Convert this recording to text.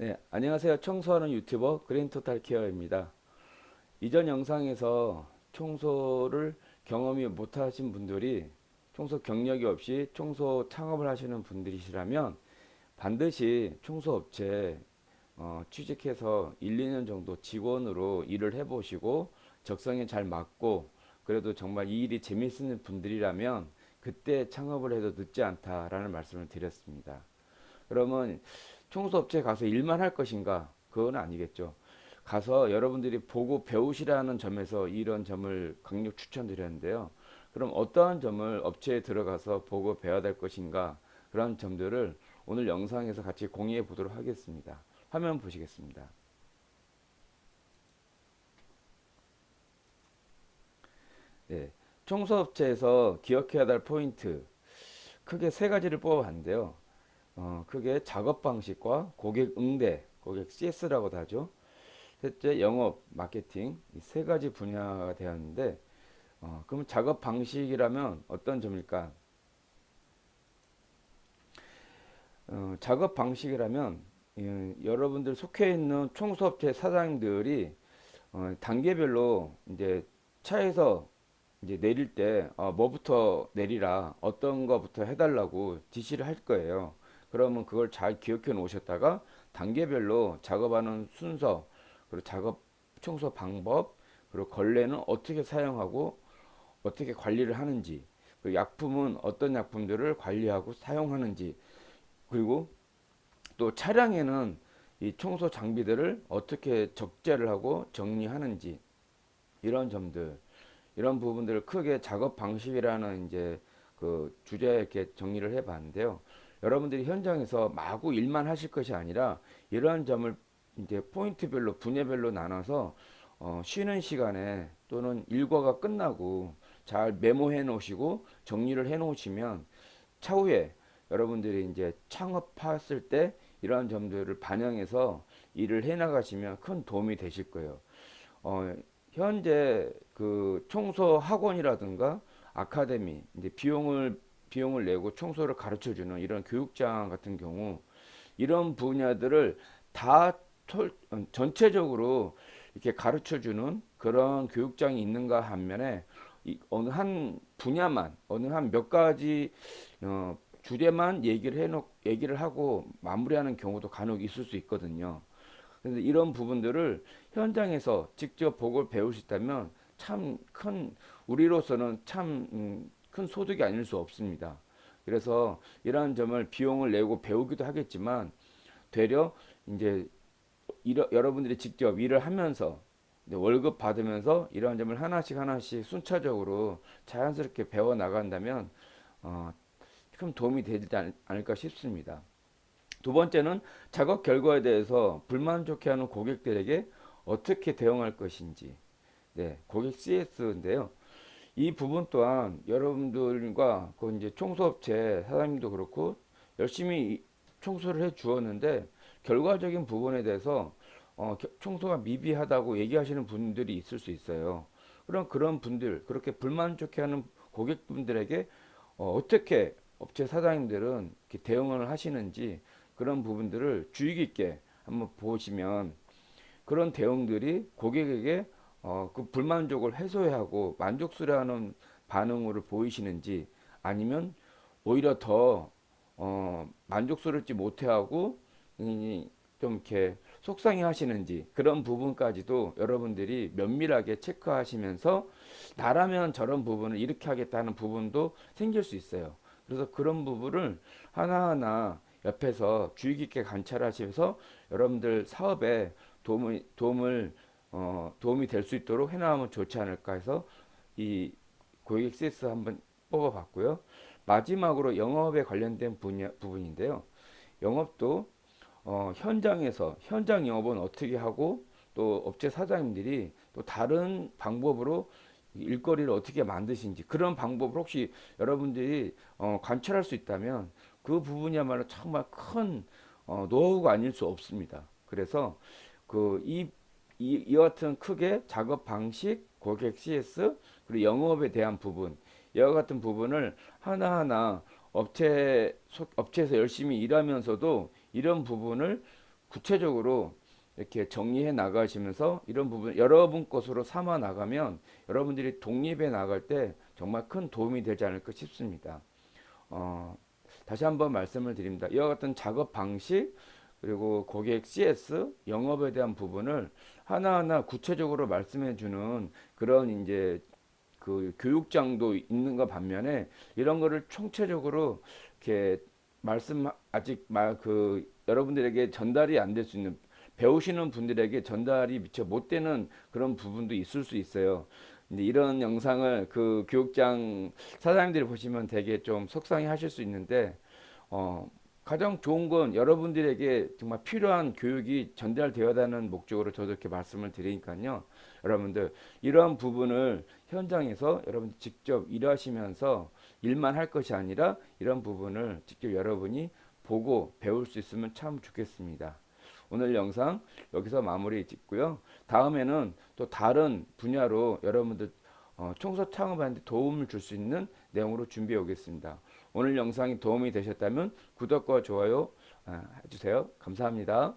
네, 안녕하세요. 청소하는 유튜버 그린토탈 케어입니다. 이전 영상에서 청소를 경험이 못하신 분들이 청소 경력이 없이 청소 창업을 하시는 분들이시라면 반드시 청소업체 어, 취직해서 1, 2년 정도 직원으로 일을 해보시고 적성에 잘 맞고 그래도 정말 이 일이 재밌는 분들이라면 그때 창업을 해도 늦지 않다라는 말씀을 드렸습니다. 그러면 청소업체 가서 일만 할 것인가? 그건 아니겠죠. 가서 여러분들이 보고 배우시라는 점에서 이런 점을 강력 추천드렸는데요. 그럼 어떠한 점을 업체에 들어가서 보고 배워야 될 것인가? 그런 점들을 오늘 영상에서 같이 공유해 보도록 하겠습니다. 화면 보시겠습니다. 네, 청소업체에서 기억해야 될 포인트 크게 세 가지를 뽑아봤는데요. 어, 크게 작업 방식과 고객 응대, 고객 CS라고도 하죠. 셋째 영업, 마케팅 이 세 가지 분야가 되었는데 어, 그럼 작업 방식이라면 어떤 점일까? 어, 작업 방식이라면 예, 여러분들 속해 있는 청소업체 사장님들이 어, 단계별로 이제 차에서 이제 내릴 때 어, 뭐부터 내리라 어떤 거부터 해달라고 지시를 할 거예요. 그러면 그걸 잘 기억해 놓으셨다가 단계별로 작업하는 순서 그리고 작업 청소 방법 그리고 걸레는 어떻게 사용하고 어떻게 관리를 하는지 그리고 약품은 어떤 약품들을 관리하고 사용하는지 그리고 또 차량에는 이 청소 장비들을 어떻게 적재를 하고 정리하는지 이런 점들 이런 부분들을 크게 작업 방식이라는 이제 그 주제에 이렇게 정리를 해 봤는데요. 여러분들이 현장에서 마구 일만 하실 것이 아니라 이러한 점을 이제 포인트별로 분야별로 나눠서 어, 쉬는 시간에 또는 일과가 끝나고 잘 메모해 놓으시고 정리를 해 놓으시면 차후에 여러분들이 이제 창업했을 때 이러한 점들을 반영해서 일을 해 나가시면 큰 도움이 되실 거예요. 어, 현재 그 청소 학원이라든가 아카데미 이제 비용을 비용을 내고 청소를 가르쳐 주는 이런 교육장 같은 경우 이런 분야들을 다 톨, 어, 전체적으로 이렇게 가르쳐 주는 그런 교육장이 있는가 한면에 이 어느 한 분야만 어느 한 몇 가지 어, 주제만 얘기를 해놓 얘기를 하고 마무리하는 경우도 간혹 있을 수 있거든요. 그래서 이런 부분들을 현장에서 직접 보고 배울 수 있다면 참 큰 우리로서는 참 음, 큰 소득이 아닐 수 없습니다. 그래서 이러한 점을 비용을 내고 배우기도 하겠지만 되려 이제 이러, 여러분들이 직접 일을 하면서 월급 받으면서 이러한 점을 하나씩 하나씩 순차적으로 자연스럽게 배워 나간다면 어, 큰 도움이 되지 않- 않을까 싶습니다. 두 번째는 작업 결과에 대해서 불만족해하는 고객들에게 어떻게 대응할 것인지, 네, 고객 CS인데요. 이 부분 또한 여러분들과 그 이제 청소업체 사장님도 그렇고 열심히 청소를 해 주었는데 결과적인 부분에 대해서 어, 겨- 청소가 미비하다고 얘기하시는 분들이 있을 수 있어요. 그럼 그런 분들 그렇게 불만족해하는 고객분들에게 어, 어떻게 업체 사장님들은 대응을 하시는지 그런 부분들을 주의 깊게 한번 보시면 그런 대응들이 고객에게 어, 그 불만족을 해소하고 만족스러워하는 반응으로 보이시는지 아니면 오히려 더 어, 만족스럽지 못해하고 이, 좀 이렇게 속상해 하시는지 그런 부분까지도 여러분들이 면밀하게 체크하시면서 나라면 저런 부분을 이렇게 하겠다는 부분도 생길 수 있어요. 그래서 그런 부분을 하나하나 옆에서 주의 깊게 관찰하시면서 여러분들 사업에 도움을, 도움을 어, 도움이 될 수 있도록 해나가면 좋지 않을까 해서 이 고객 CS 한번 뽑아봤고요. 마지막으로 영업에 관련된 분야, 부분인데요. 영업도 어, 현장에서 현장 영업은 어떻게 하고 또 업체 사장님들이 또 다른 방법으로 일거리를 어떻게 만드신지 그런 방법을 혹시 여러분들이 어, 관찰할 수 있다면 그 부분이야말로 정말 큰 어, 노하우가 아닐 수 없습니다. 그래서 그 이 이, 이와 같은 크게 작업 방식, 고객 CS, 그리고 영업에 대한 부분, 이와 같은 부분을 하나하나 업체, 속- 업체에서 열심히 일하면서도 이런 부분을 구체적으로 이렇게 정리해 나가시면서 이런 부분 여러분 것으로 삼아 나가면 여러분들이 독립해 나갈 때 정말 큰 도움이 되지 않을까 싶습니다. 어, 다시 한번 말씀을 드립니다. 이와 같은 작업 방식 그리고 고객 CS 영업에 대한 부분을 하나하나 구체적으로 말씀해 주는 그런 이제 그 교육장도 있는가 반면에 이런 거를 총체적으로 이렇게 말씀 아직 말그 여러분들에게 전달이 안 될 수 있는 배우시는 분들에게 전달이 미처 못 되는 그런 부분도 있을 수 있어요. 근데 이런 영상을 그 교육장 사장님들이 보시면 되게 좀 속상해 하실 수 있는데 어 가장 좋은 건 여러분들에게 정말 필요한 교육이 전달되어야 하는 목적으로 저도 이렇게 말씀을 드리니까요. 여러분들 이러한 부분을 현장에서 여러분 직접 일하시면서 일만 할 것이 아니라 이런 부분을 직접 여러분이 보고 배울 수 있으면 참 좋겠습니다. 오늘 영상 여기서 마무리 짓고요. 다음에는 또 다른 분야로 여러분들 어, 청소 창업하는데 도움을 줄 수 있는 내용으로 준비해 오겠습니다. 오늘 영상이 도움이 되셨다면 구독과 좋아요 아, 해주세요. 감사합니다.